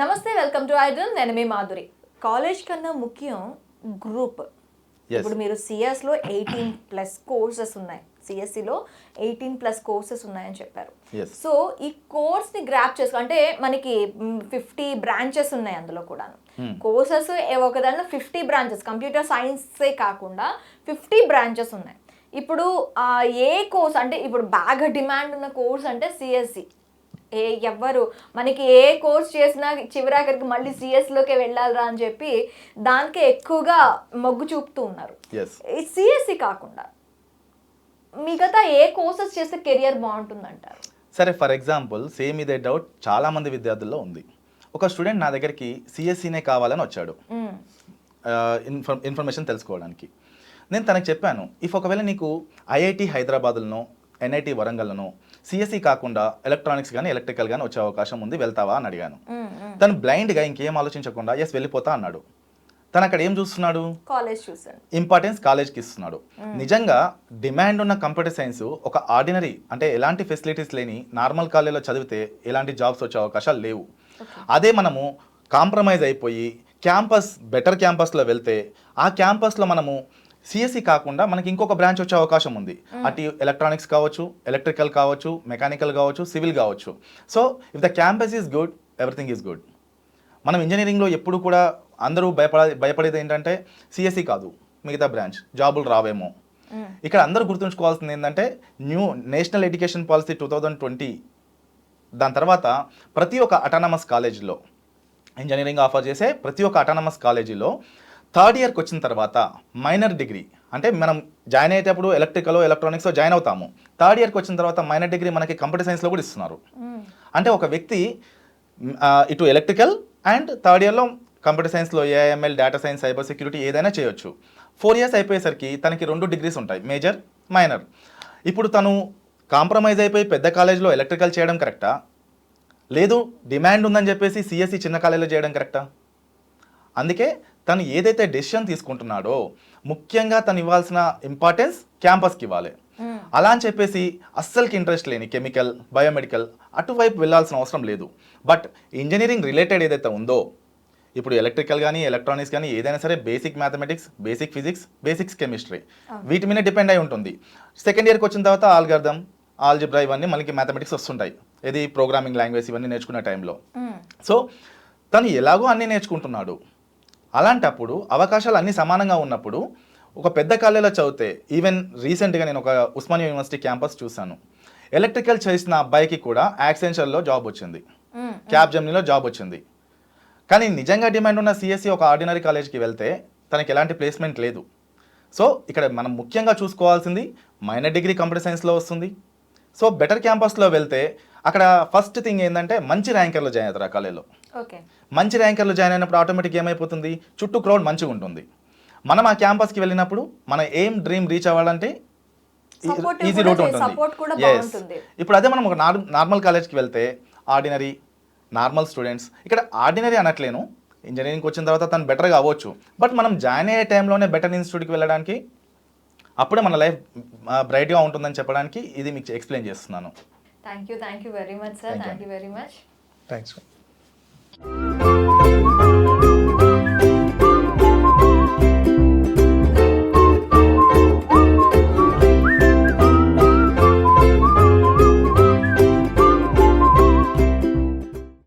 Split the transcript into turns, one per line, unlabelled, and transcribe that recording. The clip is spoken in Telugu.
నమస్తే వెల్కమ్ టు ఐడల్. నేను మీ మాధురి. కాలేజ్ కన్నా ముఖ్యం గ్రూప్. ఇప్పుడు మీరు CS లో ఎయిటీన్ ప్లస్ కోర్సెస్ ఉన్నాయి. సిఎస్సిలో ఎయిటీన్ ప్లస్ కోర్సెస్ ఉన్నాయని చెప్పారు. సో ఈ కోర్స్ని గ్రాప్ చేసుకో అంటే మనకి ఫిఫ్టీ బ్రాంచెస్ ఉన్నాయి అందులో కూడా. కోర్సెస్ ఒక దాంట్లో ఫిఫ్టీ బ్రాంచెస్ కంప్యూటర్ సైన్సే కాకుండా ఫిఫ్టీ బ్రాంచెస్ ఉన్నాయి. ఇప్పుడు ఏ కోర్స్ అంటే ఇప్పుడు బాగా డిమాండ్ ఉన్న కోర్స్ అంటే సిఎస్సి ఏ ఎవ్వరు? మనకి ఏ కోర్స్ చేసినా చివరాఖరికి మళ్ళీ సిఎస్లోకే వెళ్ళాలిరా అని చెప్పి దానికే ఎక్కువగా మొగ్గు చూపుతూ ఉన్నారు. సిఎస్సి కాకుండా మిగతా ఏ కోర్సెస్ చేస్తే కెరియర్ బాగుంటుందంటారు?
సరే ఫర్ ఎగ్జాంపుల్ సేమ్ ఇదే డౌట్ చాలా మంది విద్యార్థుల్లో ఉంది. ఒక స్టూడెంట్ నా దగ్గరికి సిఎస్సినే కావాలని వచ్చాడు. ఇన్ఫర్మేషన్ తెలుసుకోవడానికి. నేను తనకు చెప్పాను ఇఫ్ ఒకవేళ నీకు ఐఐటి హైదరాబాద్లోనో ఎన్ఐటి వరంగల్లోనో సిఎస్సి కాకుండా ఎలక్ట్రానిక్స్ కానీ ఎలక్ట్రికల్ కానీ వచ్చే అవకాశం ఉంది. వెళ్తావా అని అడిగాను. తను బ్లైండ్గా ఇంకేం ఆలోచించకుండా ఎస్ వెళ్ళిపోతా అన్నాడు. తను అక్కడ ఏం చూస్తున్నాడు?
కాలేజ్ చూసాను
ఇంపార్టెన్స్ కాలేజ్కి ఇస్తున్నాడు. నిజంగా డిమాండ్ ఉన్న కంప్యూటర్ సైన్స్ ఒక ఆర్డినరీ అంటే ఎలాంటి ఫెసిలిటీస్ లేని నార్మల్ కాలేజ్లో చదివితే ఎలాంటి జాబ్స్ వచ్చే అవకాశాలు లేవు. అదే మనము కాంప్రమైజ్ అయిపోయి క్యాంపస్ బెటర్ క్యాంపస్లో వెళ్తే ఆ క్యాంపస్లో మనము సిఎస్సి కాకుండా మనకి ఇంకొక బ్రాంచ్ వచ్చే అవకాశం ఉంది. అటు ఎలక్ట్రానిక్స్ కావచ్చు ఎలక్ట్రికల్ కావచ్చు మెకానికల్ కావచ్చు సివిల్ కావచ్చు. So if the campus is good everything is good మనం ఇంజనీరింగ్లో ఎప్పుడు కూడా అందరూ భయపడ భయపడేది ఏంటంటే సిఎస్సి కాదు మిగతా బ్రాంచ్ జాబులు రావేమో. ఇక్కడ అందరూ గుర్తుంచుకోవాల్సింది ఏంటంటే new national education policy two thousand twenty దాని తర్వాత ప్రతి ఒక్క అటానమస్ కాలేజీలో ఇంజనీరింగ్ ఆఫర్ చేసే ప్రతి ఒక్క అటానమస్ కాలేజీలో థర్డ్ ఇయర్కి వచ్చిన తర్వాత మైనర్ డిగ్రీ అంటే మనం జాయిన్ అయ్యేటప్పుడు ఎలక్ట్రికల్ ఎలక్ట్రానిక్స్లో జాయిన్ అవుతాము. థర్డ్ ఇయర్కి వచ్చిన తర్వాత మైనర్ డిగ్రీ మనకి కంప్యూటర్ సైన్స్లో కూడా ఇస్తున్నారు. అంటే ఒక వ్యక్తి ఇటు ఎలక్ట్రికల్ అండ్ థర్డ్ ఇయర్లో కంప్యూటర్ సైన్స్లో A I M L data science cyber security ఏదైనా చేయొచ్చు. ఫోర్ ఇయర్స్ అయిపోయేసరికి తనకి రెండు డిగ్రీస్ ఉంటాయి మేజర్ మైనర్. ఇప్పుడు తను కాంప్రమైజ్ అయిపోయి పెద్ద కాలేజ్లో ఎలక్ట్రికల్ చేయడం కరెక్టా? లేదు డిమాండ్ ఉందని చెప్పేసి సిఎస్సి చిన్న కాలేజీలో చేయడం కరెక్టా? అందుకే తను ఏదైతే డెసిషన్ తీసుకుంటున్నాడో ముఖ్యంగా తను ఇవ్వాల్సిన ఇంపార్టెన్స్ క్యాంపస్కి ఇవ్వాలి. అలా అని చెప్పేసి అస్సలకి ఇంట్రెస్ట్ లేని కెమికల్ బయోమెడికల్ అటువైపు వెళ్ళాల్సిన అవసరం లేదు. బట్ ఇంజనీరింగ్ రిలేటెడ్ ఏదైతే ఉందో ఇప్పుడు ఎలక్ట్రికల్ కానీ ఎలక్ట్రానిక్స్ కానీ ఏదైనా సరే basic mathematics basic physics basics chemistry వీటి మీద డిపెండ్ అయి ఉంటుంది. సెకండ్ ఇయర్కి వచ్చిన తర్వాత ఆల్గర్థం ఆల్జిబ్రా ఇవన్నీ మనకి మ్యాథమెటిక్స్ వస్తుంటాయి. ఇది ప్రోగ్రామింగ్ లాంగ్వేజ్ ఇవన్నీ నేర్చుకునే టైంలో. సో తను ఎలాగో అన్నీ నేర్చుకుంటున్నాడు. అలాంటప్పుడు అవకాశాలు అన్నీ సమానంగా ఉన్నప్పుడు ఒక పెద్ద కాలేజీలో చదివితే ఈవెన్ రీసెంట్గా నేను ఒక ఉస్మానియా యూనివర్సిటీ క్యాంపస్ చూశాను. ఎలక్ట్రికల్ చేసిన అబ్బాయికి కూడా యాక్సెంచర్లో జాబ్ వచ్చింది. క్యాబ్ జమ్నీలో జాబ్ వచ్చింది. కానీ నిజంగా డిమాండ్ ఉన్న సిఎస్సి ఒక ఆర్డినరీ కాలేజ్కి వెళ్తే తనకి ఎలాంటి ప్లేస్మెంట్ లేదు. సో ఇక్కడ మనం ముఖ్యంగా చూసుకోవాల్సింది మైనర్ డిగ్రీ కంప్యూటర్ సైన్స్లో వస్తుంది. సో బెటర్ క్యాంపస్లో వెళ్తే అక్కడ ఫస్ట్ థింగ్ ఏంటంటే మంచి ర్యాంకర్లో జాయిన్ అవుతారు ఆ కాలేజ్లో.
ఓకే.
మంచి ర్యాంకర్లో జాయిన్ అయినప్పుడు ఆటోమేటిక్ ఏమైపోతుంది? చుట్టూ క్రౌడ్ మంచిగా ఉంటుంది. మనం ఆ క్యాంపస్కి వెళ్ళినప్పుడు మన ఏం డ్రీమ్ రీచ్ అవ్వాలంటే ఈజీ రూట్ ఉంటుంది.
బాగుంటుంది.
ఇప్పుడు అదే మనం ఒక నార్మల్ కాలేజ్కి వెళ్తే ఆర్డినరీ నార్మల్ స్టూడెంట్స్ ఇక్కడ ఆర్డినరీ అనట్లేను. ఇంజనీరింగ్కి వచ్చిన తర్వాత తను బెటర్గా అవ్వచ్చు. బట్ మనం జాయిన్ అయ్యే టైంలోనే బెటర్ ఇన్స్టిట్యూట్కి వెళ్ళడానికి అప్పుడే మన లైఫ్ బ్రైట్గా ఉంటుందని చెప్పడానికి ఇది మీకు ఎక్స్ప్లెయిన్ చేస్తున్నాను.
Thank you. Thank you very much, sir.
Thank, you.
You very much.
Thanks.